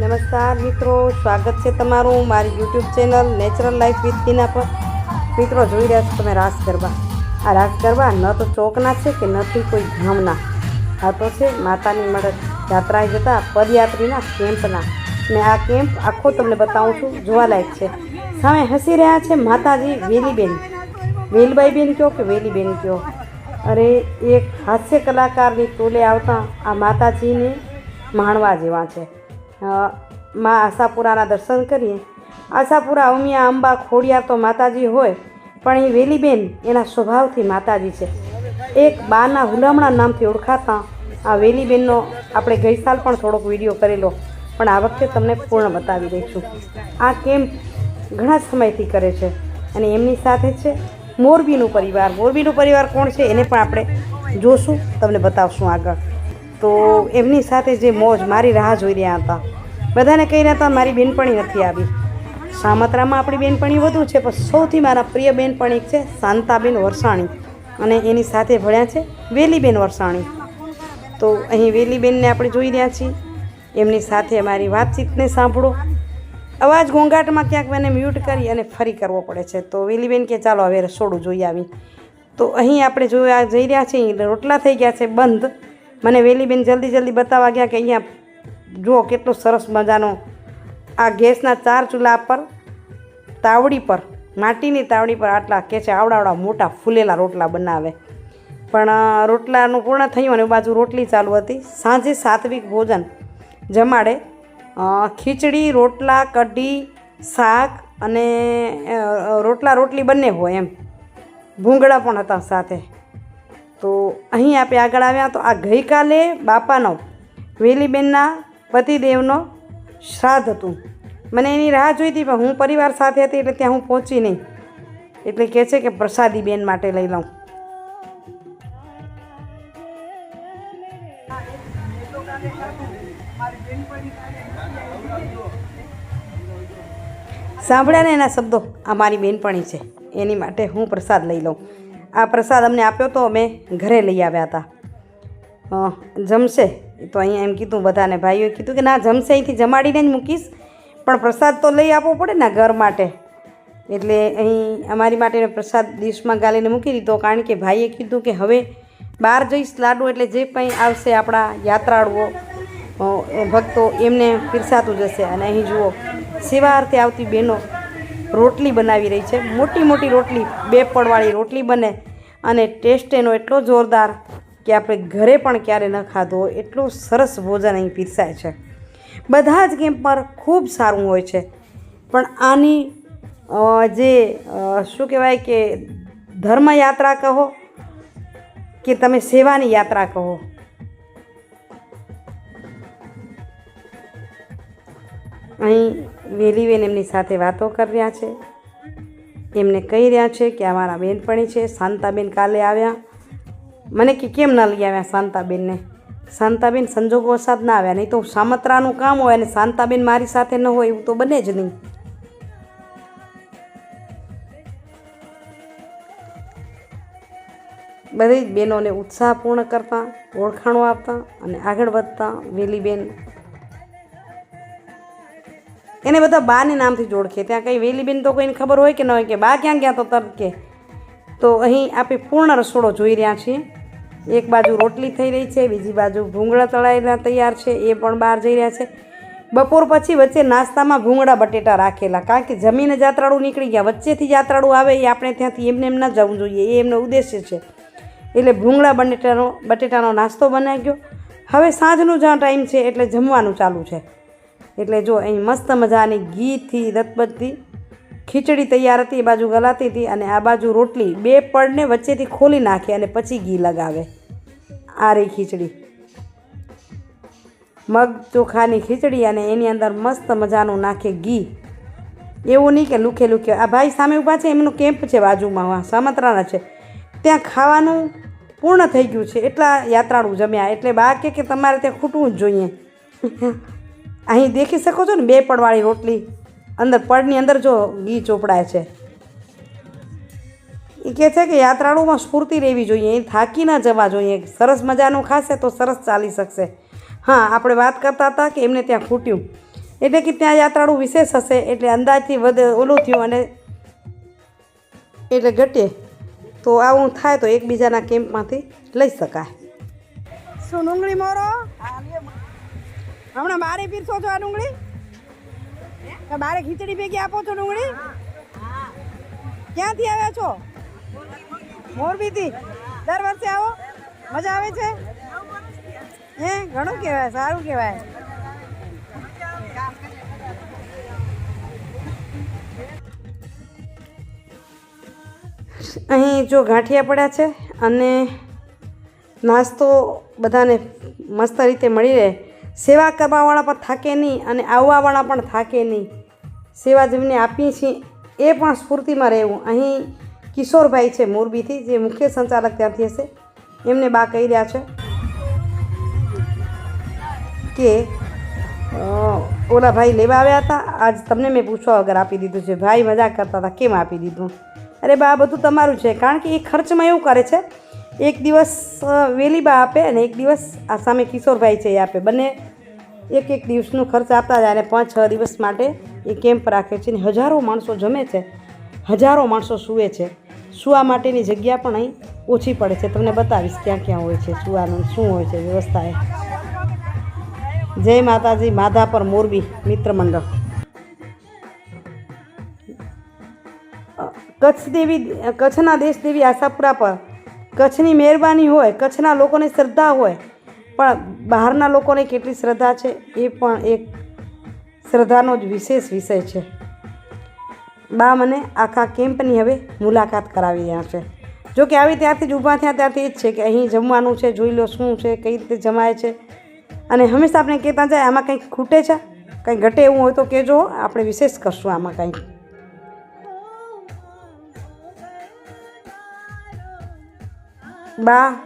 નમસ્કાર મિત્રો, સ્વાગત છે તમારું મારી YouTube channel natural life with Tina પર. મિત્રો, જોઈ રહ્યા છો તમે રાસ ગરબા. આ રાસ ગરબા ન તો ચોકના છે કે નથી કોઈ ગામના. આ તો છે માતાની મદદ યાત્રાએ જતા પદયાત્રીના કેમ્પના. ને આ કેમ્પ આખો તમને બતાવું છું જોવાલાયક છે. સામે હસી રહ્યા છે માતાજી વેલીબેન. વેલબાઈબેન બેન કયો કે વેલીબેન કહો અરે, એક હાસ્ય કલાકારની ટોલે આવતા આ માતાજીને માણવા જેવા છે. માં આશાપુરાના દર્શન કરીએ. આશાપુરા ઉમિયા અંબા ખોડિયાર તો માતાજી હોય, પણ એ વેલીબેન એના સ્વભાવથી માતાજી છે. એક બાના હુલામણા નામથી ઓળખાતા આ વેલીબેનનો આપણે ગઈ સાલ પણ થોડોક વીડિયો કરેલો, પણ આ વખતે તમને પૂર્ણ બતાવી દઈશું. આ કેમ્પ ઘણા સમયથી કરે છે અને એમની સાથે છે મોરબીનું પરિવાર. મોરબીનું પરિવાર કોણ છે એને પણ આપણે જોશું, તમને બતાવશું આગળ. તો એમની સાથે જે મોજ મારી રાહ જોઈ રહ્યા હતા. બધાને કહી રહ્યા હતા, મારી બેનપણી નથી આવી. સામત્રામાં આપણી બેનપણી વધુ છે, પણ સૌથી મારા પ્રિય બેનપણી છે, શાંતાબેન વરસાણી. અને એની સાથે ભણ્યા છે વેલીબેન વરસાણી. તો અહીં વેલીબેનને આપણે જોઈ રહ્યા છીએ. એમની સાથે અમારી વાતચીતને સાંભળો. અવાજ ઘોંઘાટમાં ક્યાંક મને મ્યુટ કરી અને ફરી કરવો પડે છે. તો વેલીબેન કે, ચાલો, હવે રસોડું જોઈ આવી. તો અહીં આપણે જોયા જઈ રહ્યા છીએ, રોટલા થઈ ગયા છે, બંધ. મને વેલીબેન જલ્દી જલ્દી બતાવવા ગયા કે અહીંયા જુઓ કેટલો સરસ મજાનો આ ગેસના ચાર ચૂલા પર, તાવડી પર, માટીની તાવડી પર આટલા કે છે આવડાવડા મોટા ફૂલેલા રોટલા બનાવે. પણ રોટલાનું પૂર્ણ થયું અને બાજુ રોટલી ચાલુ હતી. સાંજે સાત્વિક ભોજન જમાડે. ખીચડી, રોટલા, કઢી, શાક અને રોટલા રોટલી બંને હોય એમ. ભૂંગળા પણ હતા સાથે. તો અહીં આપણે આગળ આવ્યા તો આ ગઈકાલે બાપાનો, વેલીબેનના પતિદેવનો શ્રાદ્ધ હતું. મને એની રાહ જોઈતી પણ હું પરિવાર સાથે હતી એટલે ત્યાં હું પહોંચી નહીં. એટલે કહે છે કે પ્રસાદી બેન માટે લઈ લઉં. સાંભળ્યા ને એના શબ્દો? આ મારી બેનપણી છે. એની માટે હું પ્રસાદ લઈ લઉં. આ પ્રસાદ અમને આપ્યો તો અમે ઘરે લઈ આવ્યા હતા. જમશે. તો અહીંયા એમ કીધું બધાને, ભાઈઓએ કીધું કે ના, જમશે, અહીંથી જમાડીને જ મૂકીશ. પણ પ્રસાદ તો લઈ આપવો પડે ને ઘર માટે. એટલે અહીં અમારી માટે પ્રસાદ ડીશમાં ગાલીને મૂકી દીધો, કારણ કે ભાઈએ કીધું કે હવે બહાર જઈશ લાડુ, એટલે જે કંઈ આવશે આપણા યાત્રાળુઓ ભક્તો એમને પીરસાતું જશે. અને અહીં જુઓ સેવાર્થે આવતી બહેનો રોટલી બનાવી રહી છે. મોટી મોટી રોટલી, બે પડવાળી રોટલી બને અને ટેસ્ટ એનો એટલો જોરદાર કે આપણે ઘરે પણ ક્યારે ન ખાધો હોય, એટલું સરસ ભોજન અહીં પીરસાય છે. બધા જ ગેમ પર ખૂબ સારું હોય છે. પણ આની જે શું કહેવાય કે ધર્મયાત્રા કહો કે તમે સેવાની યાત્રા કહો અહીં વેલીબેન એમની સાથે વાતો કરી રહ્યા છે. એમને કહી રહ્યા છે કે અમારા બહેનપણી છે, શાંતાબેન કાલે આવ્યા. મને કે કેમ ન લઈ આવ્યા શાંતાબેનને? શાંતાબેન સંજોગો વરસાદ ના આવ્યા, નહીં તો સામત્રાનું કામ હોય અને શાંતાબેન મારી સાથે ન હોય, એવું તો બને જ નહીં. બધી જ બહેનોને ઉત્સાહપૂર્ણ કરતાં, ઓળખાણો આપતા અને આગળ વધતા વેલીબેન એને બધા બાને નામથી જોડખે. ત્યાં કંઈ વેલીબેન તો કોઈને ખબર હોય કે ન હોય કે બા ક્યાં ગયા તો તરત કે. તો અહીં આપણે પૂર્ણ રસોડો જોઈ રહ્યા છીએ. એક બાજુ રોટલી થઈ રહી છે, બીજી બાજુ ભૂંગળા તળાયેલા તૈયાર છે, એ પણ બહાર જઈ રહ્યા છે. બપોર પછી વચ્ચે નાસ્તામાં ભૂંગળા બટેટા રાખેલા, કારણ કે જમીને જાત્રાળુ નીકળી ગયા. વચ્ચેથી જાત્રાળુ આવે એ આપણે ત્યાંથી એમને એમ ના જવું જોઈએ, એ એમનો ઉદ્દેશ્ય છે. એટલે ભૂંગળા બટેટાનો બટેટાનો નાસ્તો બનાવી ગયો. હવે સાંજનો જ્યાં ટાઈમ છે એટલે જમવાનું ચાલુ છે. એટલે જો અહીં મસ્ત મજાની ઘીથી રતબતથી ખીચડી તૈયાર હતી, એ બાજુ ગલાતી હતી અને આ બાજુ રોટલી બે પડને વચ્ચેથી ખોલી નાખે અને પછી ઘી લગાવે. આ રહી ખીચડી. મગ ચોખાની ખીચડી અને એની અંદર મસ્ત મજાનું નાખે ઘી. એવું નહીં કે લુખે લુખે. આ ભાઈ સામે ઊભા છે, એમનું કેમ્પ છે બાજુમાં સામત્રાના છે. ત્યાં ખાવાનું પૂર્ણ થઈ ગયું છે. એટલા યાત્રાળુ જમ્યા. એટલે બા કે તમારે ત્યાં ખૂટવું જ જોઈએ. અહીં દેખી શકો છો ને બે પડવાળી રોટલી. અંદર પડની અંદર જો ઘી ચોપડાય છે. એ કહે છે કે યાત્રાળુમાં સ્ફૂર્તિ રહેવી જોઈએ એ થાકી ન જવા જોઈએ. સરસ મજાનું ખાશે તો સરસ ચાલી શકશે. હા આપણે વાત કરતા હતા કે એમને ત્યાં ખૂટ્યું. એટલે કે ત્યાં યાત્રાળુ વિશેષ હશે એટલે અંદાજથી વધે ઓલું થયું અને એટલે ઘટે. તો આવું થાય તો એકબીજાના કેમ્પમાંથી લઈ શકાય. શું ડુંગળી મોરો. હમણાં બારે પીરસો છો આ ડુંગળી? બારે ખીચડી ભેગી આપો છો ડુંગળી? ક્યાંથી આવ્યા છો? મોરબીથી? દર વર્ષે આવો? મજા આવે છે? હે, ઘણું કહેવાય, સારું કહેવાય. અહીં જો ગાંઠિયા પડ્યા છે અને નાસ્તો બધાને મસ્ત રીતે મળી રહે. સેવા કરવાવાળા પણ થાકે નહીં અને આવવાવાળા પણ થાકે નહીં. સેવા જેમને આપીએ છીએ એ પણ સ્ફૂર્તિમાં રહેવું. અહીં કિશોરભાઈ છે મોરબીથી, જે મુખ્ય સંચાલક ત્યાંથી હશે. એમને બા કહી રહ્યા છે કે ઓલા ભાઈ લેવા આવ્યા હતા. આજ તમને મેં પૂછવા વગર આપી દીધું છે. ભાઈ મજાક કરતા હતા. કેમ આપી દીધું? અરે બા બધું તમારું છે. કારણ કે એ ખર્ચમાં એવું કરે છે એક દિવસ વેલીબા આપે અને એક દિવસ આ સામે કિશોરભાઈ છે એ આપે. બંને એક એક દિવસનો ખર્ચ આપતા જાય અને પાંચ છ દિવસ માટે એ કેમ્પ રાખે છે અને હજારો માણસો જમે છે, હજારો માણસો સૂવે છે. સૂવા માટેની જગ્યા પણ અહીં ઓછી પડે છે. તમને બતાવીશ ક્યાં ક્યાં હોય છે સૂવાનું, શું હોય છે વ્યવસ્થા એ. જય માતાજી, માધાપર મોરબી, મિત્ર મંડળ. કચ્છ દેવી, કચ્છના દેશ દેવી આશાપુરા પર કચ્છની મહેરબાની હોય, કચ્છના લોકોને શ્રદ્ધા હોય, પણ બહારના લોકોને કેટલી શ્રદ્ધા છે એ પણ એક શ્રદ્ધાનો જ વિશેષ વિષય છે. બા મને આખા કેમ્પની હવે મુલાકાત કરાવી રહ્યા છે. જો કે આવી ત્યારથી જ ઊભા થયા, ત્યારથી એ જ છે કે અહીં જમવાનું છે, જોઈ લો શું છે, કઈ રીતે જમાય છે. અને હંમેશા આપણે કહેતા જાય, આમાં કંઈક ખૂટે છે? કંઈ ઘટે એવું હોય તો કહેજો, આપણે વિશેષ કરશું આમાં કંઈક બા,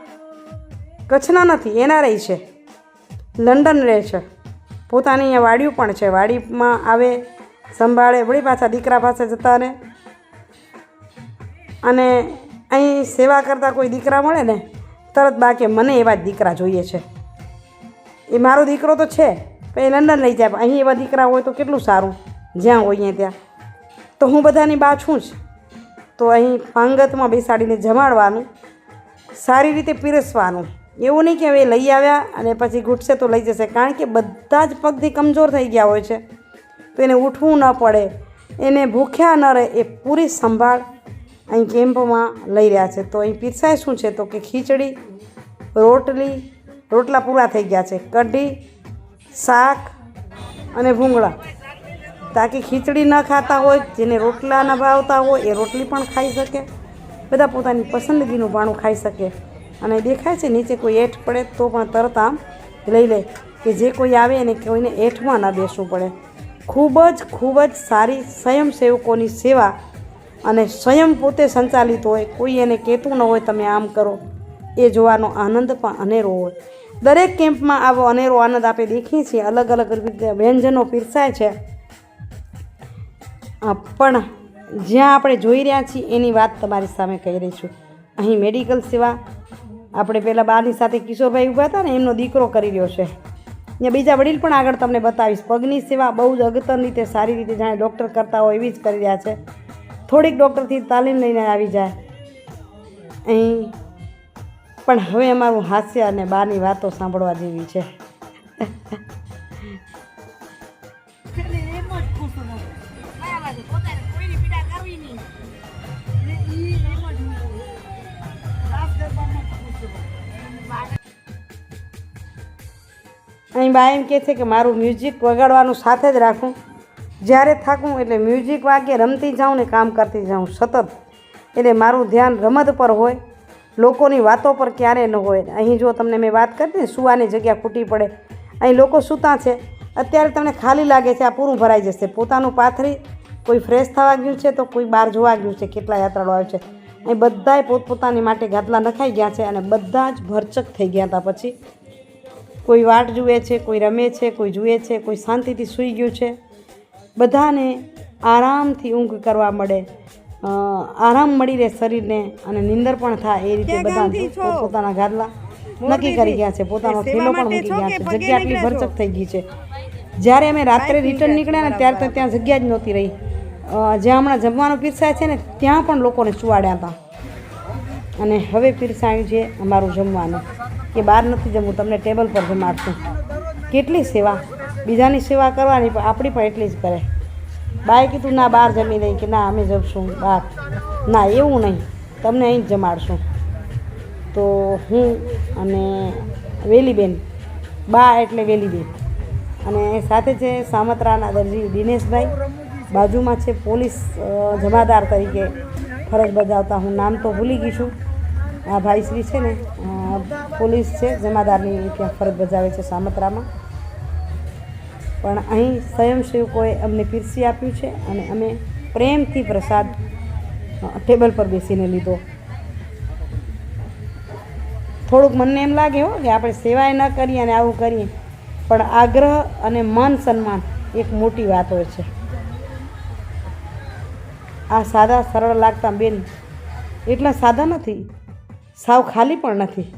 કચ્છના નથી એનઆરઆઈ છે. લંડન રહે છે. પોતાની અહીંયા વાડીઓ પણ છે. વાડીમાં આવે, સંભાળે, વળી પાછા દીકરા પાસે જતા રહે. અને અહીં સેવા કરતા કોઈ દીકરા મળે ને, તરત બા મને એવા જ દીકરા જોઈએ છે. એ મારો દીકરો તો છે, પણ એ લંડન લઈ જાય. અહીં એવા દીકરા હોય તો કેટલું સારું? જ્યાં હોઈએ ત્યાં. તો હું બધાની બા છું જ. તો અહીં પાંગતમાં બેસાડીને જમાડવાનું. સારી રીતે પીરસવાનું. એવું નહીં કે હવે લઈ આવ્યા અને પછી ઘૂંટશે તો લઈ જશે. કારણ કે બધા જ પગથી કમજોર થઈ ગયા હોય છે. તો એને ઉઠવું ન પડે. એને ભૂખ્યા ન રહે એ પૂરી સંભાળ અહીં કેમ્પમાં લઈ રહ્યા છે. તો અહીં પીરસાય શું છે? તો કે ખીચડી, રોટલી, રોટલા પૂરા થઈ ગયા છે. કઢી, શાક અને ભૂંગળા. તાકી ખીચડી ન ખાતા હોય, જેને રોટલા ન ભાવતા હોય, એ રોટલી પણ ખાઈ શકે. બધા પોતાની પસંદગીનું ભાણું ખાઈ શકે. અને દેખાય છે નીચે કોઈ એઠ પડે તો પણ તરત આમ લઈ લે કે જે કોઈ આવે એને કોઈને એઠમાં ના બેસવું પડે. ખૂબ જ ખૂબ જ સારી સ્વયંસેવકોની સેવા અને સ્વયં પોતે સંચાલિત હોય, કોઈ એને કહેતું ન હોય તમે આમ કરો. એ જોવાનો આનંદ પણ અનેરો હોય. દરેક કેમ્પમાં આવો અનેરો આનંદ આપણે દેખીએ છીએ. અલગ અલગ રીતે વ્યંજનો પીરસાય છે. પણ જ્યાં આપણે જોઈ રહ્યા છીએ, એની વાત તમારી સામે કહી રહી છું. અહીં મેડિકલ સેવા, આપણે પહેલાં બાની સાથે કિશોરભાઈ ઊભા હતા ને, એમનો દીકરો કરી રહ્યો છે. અહીંયા બીજા વડીલ પણ આગળ તમને બતાવીશ. પગની સેવા બહુ જ અગતન રીતે, સારી રીતે જાણે ડૉક્ટર કરતા હોય એવી જ કરી રહ્યા છે. થોડીક ડૉક્ટરથી તાલીમ લઈને આવી જાય. અહીં પણ હવે અમારું હાસ્ય અને બાની વાતો સાંભળવા જેવી છે. અહીં બા એમ કહે છે કે મારું મ્યુઝિક વગાડવાનું સાથે જ રાખું. જ્યારે થાકું એટલે મ્યુઝિક વાગે, રમતી જાઉં ને કામ કરતી જાઉં, સતત. એટલે મારું ધ્યાન રમત પર હોય, લોકોની વાતો પર ક્યારે ન હોય. અહીં જો તમને મેં વાત કરી ને સુવાની જગ્યા ખૂટી પડે. અહીં લોકો સૂતા છે. અત્યારે તમને ખાલી લાગે છે, આ પૂરું ભરાઈ જશે. પોતાનું પાથરી કોઈ ફ્રેશ થવા ગયું છે તો કોઈ બહાર જોવા ગયું છે, કેટલા યાત્રાળુ આવે છે. અહીં બધાય પોતપોતાની માટે ગાદલા નખાઈ ગયા છે અને બધા જ ભરચક થઈ ગયા હતા પછી કોઈ વાટ જુએ છે કોઈ રમે છે કોઈ જુએ છે કોઈ શાંતિથી સૂઈ ગયું છે. બધાને આરામથી ઊંઘ કરવા મળે. આરામ મળી રહે શરીરને અને નીંદર પણ થાય એ રીતે બધા પોતાના ગાદલા નક્કી કરી ગયા છે. પોતાનો થેલો પણ મૂકી ગયા છે. જગ્યા આટલી ભરચક થઈ ગઈ છે. જ્યારે અમે રાત્રે રિટર્ન નીકળ્યા ને ત્યારે તો ત્યાં જગ્યા જ નહોતી રહી. જ્યાં હમણાં જમવાનું પીરસાય છે ને ત્યાં પણ લોકોને સુવાડ્યા હતા. અને હવે પીરસાયું છે અમારું જમવાનું. કે બહાર નથી જમવું, તમને ટેબલ પર જમાડશું. કેટલી સેવા? બીજાની સેવા કરવાની પણ આપણી પણ એટલી જ કરે. બાએ કીધું, ના, બહાર જમી લઈ કે, ના, અમે જમશું બહાર. ના, એવું નહીં. તમને અહીં જ જમાડશું. તો હું અને વેલીબેન, બા એટલે વેલીબેન અને સાથે છે સામત્રાના દરજી દિનેશભાઈ. બાજુમાં છે પોલીસ જમાદાર તરીકે ફરજ બજાવતા હું નામ તો ભૂલી ગઈ છું. આ ભાઈશ્રી છે ને પોલીસ છે, જમાદારની ત્યાં ફરજ બજાવે છે સામત્રામાં. પણ અહીં સ્વયંસેવકોએ અમને પીરસી આપ્યું છે અને અમે પ્રેમથી પ્રસાદ ટેબલ પર બેસીને લીધો. થોડુંક મને એમ લાગે હો કે આપણે સેવાય ન કરીએ અને આવું કરીએ, પણ આગ્રહ અને મન સન્માન એક મોટી વાત હોય છે. આ સાદા સરળ લાગતા બેન એટલા સાદા નથી, સાવ ખાલી પણ નથી.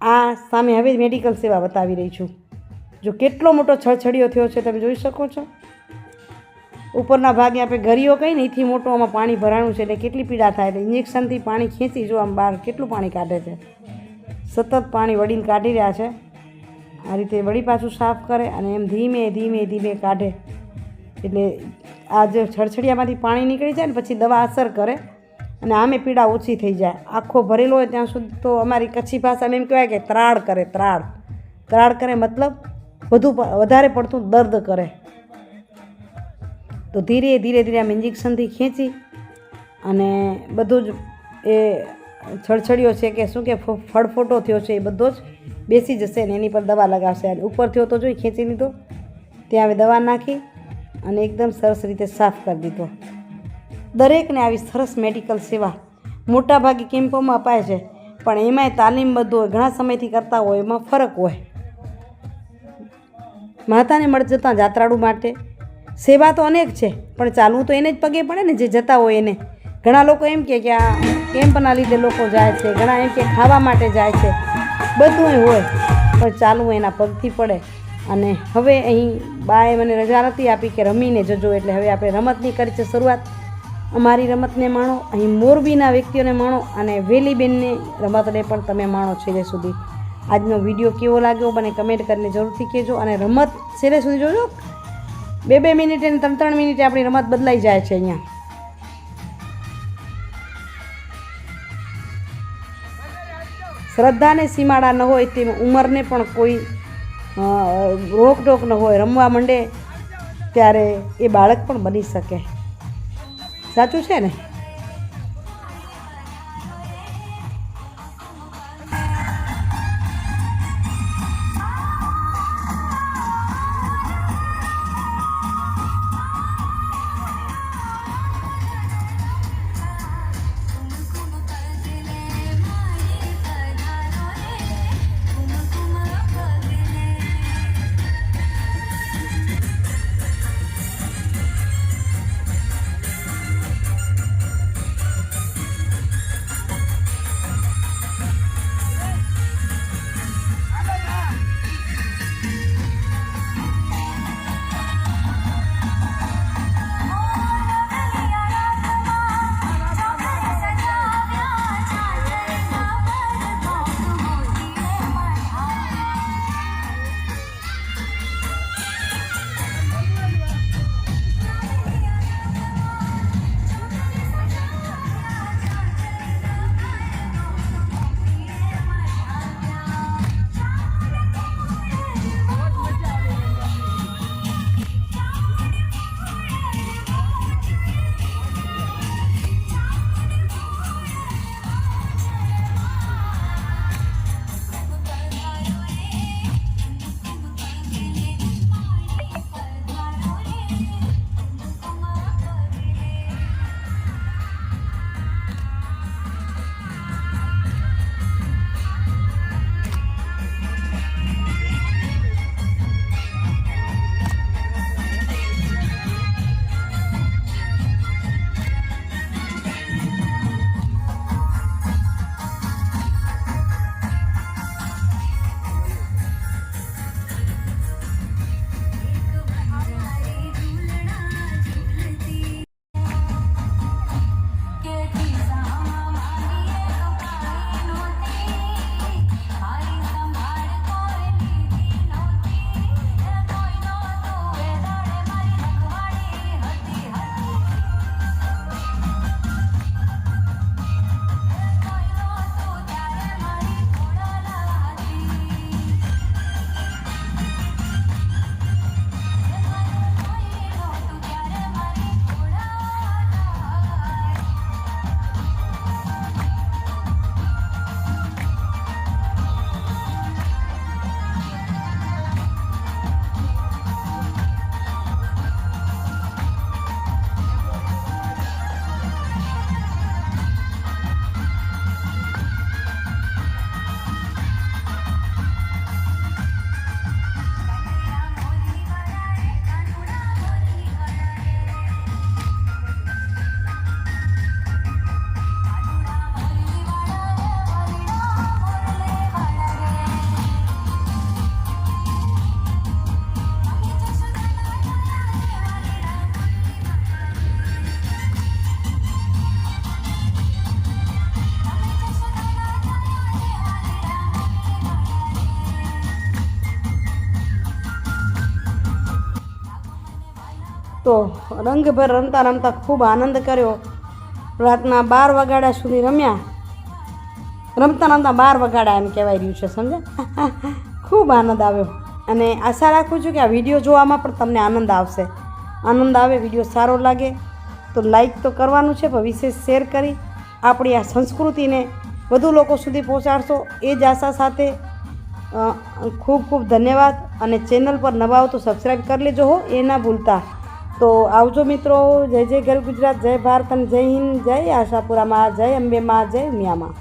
આ સામે હવે મેડિકલ સેવા બતાવી રહી છું. જો કેટલો મોટો છળછડીયો થયો છે તમે જોઈ શકો છો. ઉપરના ભાગે આપણે ગરીઓ કહીને એથી મોટું આમાં પાણી ભરાણું છે એટલે કેટલી પીડા થાય એટલે ઇન્જેક્શનથી પાણી ખેંચી જો આમ બહાર કેટલું પાણી કાઢે છે. સતત પાણી વળીને કાઢી રહ્યા છે. આ રીતે વળી પાછું સાફ કરે અને એમ ધીમે ધીમે ધીમે કાઢે. એટલે આ જે છડછડિયામાંથી પાણી નીકળી જાય ને, પછી દવા અસર કરે. અને આમે પીડા ઓછી થઈ જાય. આખો ભરેલો હોય ત્યાં સુધી તો અમારી કચ્છી ભાષામાં એમ કહેવાય કે ત્રાળ કરે, ત્રાળ. ત્રાળ કરે મતલબ વધુ વધારે પડતું દર્દ કરે. તો ધીરે ધીરે ધીરે આમ ઇન્જેક્શનથી ખેંચી અને બધું જ એ છડછડિયો છે કે શું કે ફળફોટો થયો છે એ બધો જ બેસી જશે ને એની પર દવા લગાવશે. અને ઉપર થયો તો જોઈ ખેંચી લીધો. ત્યાં હવે દવા નાખી અને એકદમ સરસ રીતે સાફ કરી દીધો. દરેકને આવી સરસ મેડિકલ સેવા મોટાભાગે કેમ્પોમાં અપાય છે. પણ એમાંય તાલીમબદ્ધ હોય, ઘણા સમયથી કરતા હોય, એમાં ફરક હોય. માતાને મળી જતાં જાત્રાળુ માટે સેવા તો અનેક છે, પણ ચાલવું તો એને જ પગે પડે ને જે જતા હોય એને. ઘણા લોકો એમ કે આ કેમ્પના લીધે લોકો જાય છે, ઘણા એમ કે ખાવા માટે જાય છે. બધું હોય, પણ ચાલવું એના પગથી પડે. અને હવે અહીં બાએ મને રજા નથી આપી કે રમીને જજો, એટલે હવે આપણે રમતની કરી છે શરૂઆત. અમારી રમતને માણો, અહીં મોરબીના વ્યક્તિઓને માણો અને વેલીબેનની રમતને પણ તમે માણો છેલ્લે સુધી. આજનો વીડિયો કેવો લાગ્યો મને કમેન્ટ કરીને જરૂરથી કહેજો અને રમત છેલ્લે સુધી જોજો. બે બે મિનિટે અને ત્રણ ત્રણ મિનિટે આપણી રમત બદલાઈ જાય છે અહીંયા. શ્રદ્ધાને સીમાડા ન હોય તેમ ઉંમરને પણ કોઈ રોકટોક ન હોય. રમવા માંડે ત્યારે એ બાળક પણ બની શકે. સાચું છે ને? તો રંગભર રમતા રમતા ખૂબ આનંદ કર્યો. રાતના બાર વગાડ્યા સુધી રમ્યા. રમતા રમતા બાર વગાડા એમ કહેવાય રહ્યું છે સમજે ખૂબ આનંદ આવ્યો. અને આશા રાખું છું કે આ વીડિયો જોવામાં પણ તમને આનંદ આવશે. આનંદ આવે, વીડિયો સારો લાગે, તો લાઈક તો કરવાનું છે, પણ વિશેષ શેર કરી આપણી આ સંસ્કૃતિને વધુ લોકો સુધી પહોંચાડશો. એ જ આશા સાથે ખૂબ ખૂબ ધન્યવાદ. અને ચેનલ પર નવા આવો તો સબસ્ક્રાઈબ કરી લેજો હો, એ ના ભૂલતા. તો આવજો મિત્રો, જય જય ગર ગુજરાત, જય ભારત અને જય હિન્દ, જય આશાપુરામાં, જય અંબેમાં, જય મિયામાં.